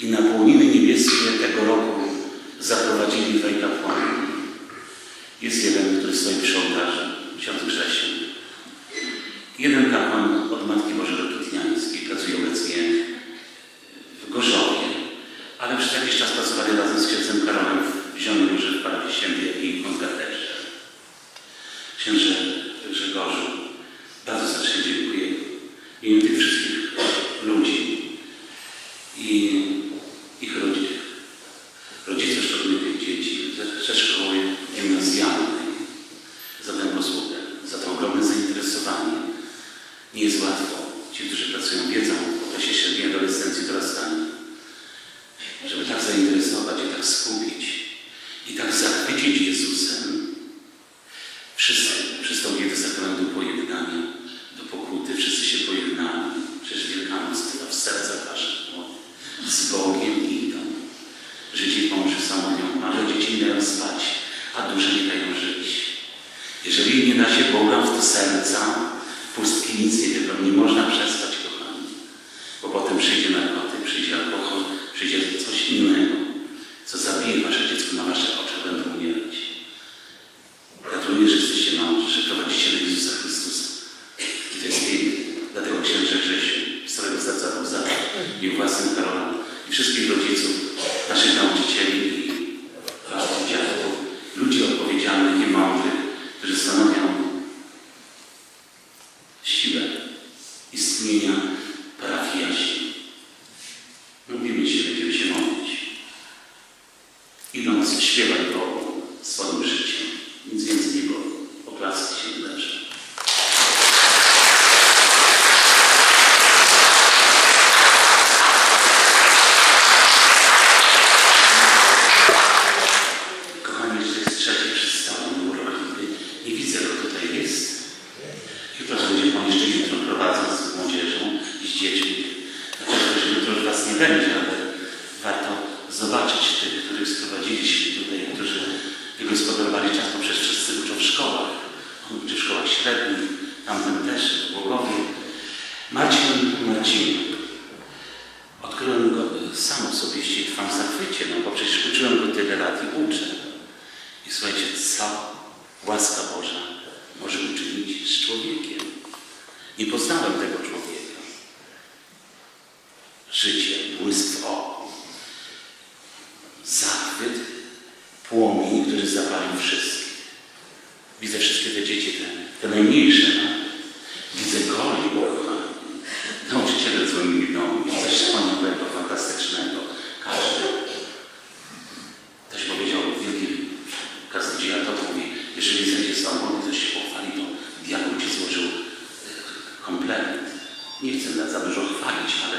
I na połoniny niebieskie tego roku zaprowadzili dwaj kapłani. Jest jeden, który stoi przy ołtarzu, ksiądz Grzesiu. Jeden kapłan od Matki Bożej Rokitniańskiej pracuje obecnie w Gorzowie, ale przez jakiś czas pracowali razem z księdzem Karolem w Zielonej Górze w parafii świętej i konkaterze. Księże Grzegorzu, bardzo serdecznie dziękuję w imieniu tych wszystkich ludzi i ich rodzin, rodziców szczególnie tych dzieci ze, ze szkoły gimnazjalnej za tę posługę, za to ogromne zainteresowanie. Nie jest łatwo. Pracują, wiedzą w okresie średniej adolescencji dorastania, żeby tak zainteresować i tak skupić i tak zachwycić Jezusem. Wszyscy przystąpili do sakramentu pojednania, do pokuty, wszyscy się pojednali. Przecież Wielkanoc w serca każdego. Z Bogiem idą. Żydzi mąży samotnią, małe dzieci nie dają spać, a duże nie dają żyć. Jeżeli nie da się Boga w to serca, pustki nic nie wybrą. Nie można przestać, przyjdzie narkotyk, przyjdzie alkohol, przyjdzie coś innego, co zabije wasze dziecko na waszych oczach, będą umierać. Gratuluję, że jesteście mądrzy, że prowadzicie do Jezusa Chrystusa. I to jest piękne. Dlatego księże Grzesiu, z całego serca Wam za i własnym Karolem i wszystkich rodziców, naszych nauczycieli i waszych dziadków, ludzi odpowiedzialnych i mądrych, którzy stanowią siłę istnienia parafii Jasi. Mówimy dzisiaj, będziemy się modlić. Idąc, śpiewaj Bogu swoim życiem. Nic więcej nie było. Oklaski się leży. Kochani, jeszcze jest trzeci przystanek urokliwy. Nie widzę go tutaj jest. Jutro będzie Pan jeszcze jutro prowadząc z młodzieżą i z dziećmi. Dlatego, że będzie, ale warto zobaczyć tych, których sprowadziliśmy tutaj, którzy wygospodarowali czas, bo przecież wszyscy uczą w szkołach. On uczy w szkołach średnich, tamten też, w Głogowie. Marcin Marcin. Odkryłem go sam osobiście i trwam w zachwycie, no bo przecież uczyłem go tyle lat i uczę. I słuchajcie, co łaska Boża może uczynić z człowiekiem. Nie poznałem tego człowieka. Życie, błysk w oku, zachwyt, płomień, który zapalił wszystkich. Widzę wszystkie te dzieci, te, te najmniejsze nawet. Widzę goli. Nauczyciele dzwonili do mnie. Coś wspaniałego, fantastycznego. Każdy. Ktoś powiedział w wielkim kastydzie, a to mówi, jeżeli zejdzie z tobą, ktoś się pochwali, to diabeł ci złożył e, komplement. Nie chcę za dużo chwalić, ale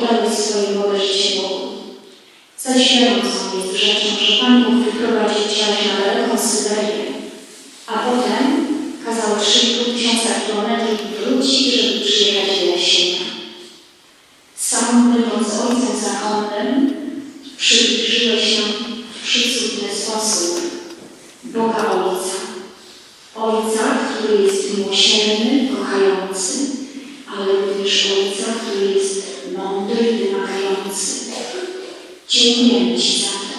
i oddałeś swoje młode życie Bogu. Zaś wiadomą jest rzeczą, że Pan Bóg wyprowadził Cię na daleką Syberię, a potem 3,5 tysiąca kilometrów wróci, żeby przyjechać do Jasienia. Sam będąc ojcem zakonnym, przybliżyłeś nam w przyczudny sposób Boga Ojca. Ojca, który jest miłosierny, kochający, ale również Ojca, wymagający. Dziękujemy Ci za to.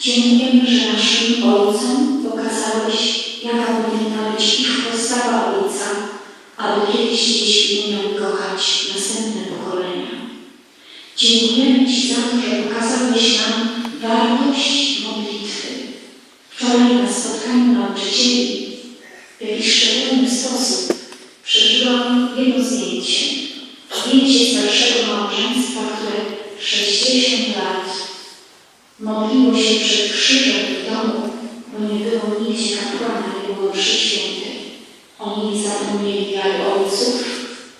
Dziękujemy, że naszym ojcom pokazałeś, jaka powinna być ich postawa ojca, aby kiedyś dzieci umiał kochać następne pokolenia. Dziękujemy Ci za to, że pokazałeś nam wartość modlitwy. Wczoraj na spotkaniu nauczycieli w jakiś szczególny sposób przeżyłam jedno zdjęcie. Zdjęcie starszego małżeństwa, które 60 lat modliło się przed krzyżem w domu, bo nie było nigdzie kapłana, nie było mszy świętej. Oni nie zapomnieli wiary ojców,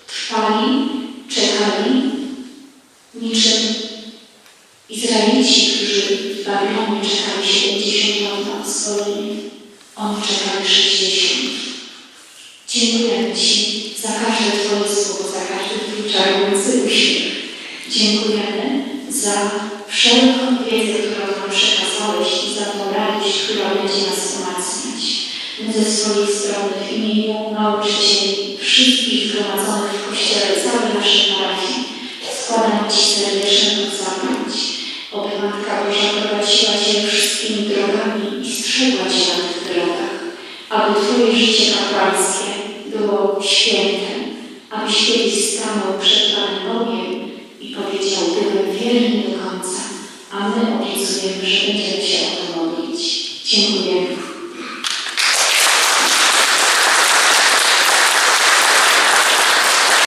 trwali, czekali, niczym Izraelici, którzy w Babilonie czekali 70 lat na. Oni czekali 60. Dziękujemy Ci za każde Twoje słowo, za każdy Twój czarujący uśmiech. Dziękujemy za wszelką wiedzę, którą nam przekazałeś i za tą radość, która będzie nas umacniać. My ze swojej strony w imieniu nauczycieli, wszystkich zgromadzonych w Kościele, całej naszej parafii, składam Ci serdeczną zapowiedź. Oby Matka Boża prowadziła Cię wszystkimi drogami i strzegła Cię na tych drogach, aby Twoje życie kapłańskie było świętem,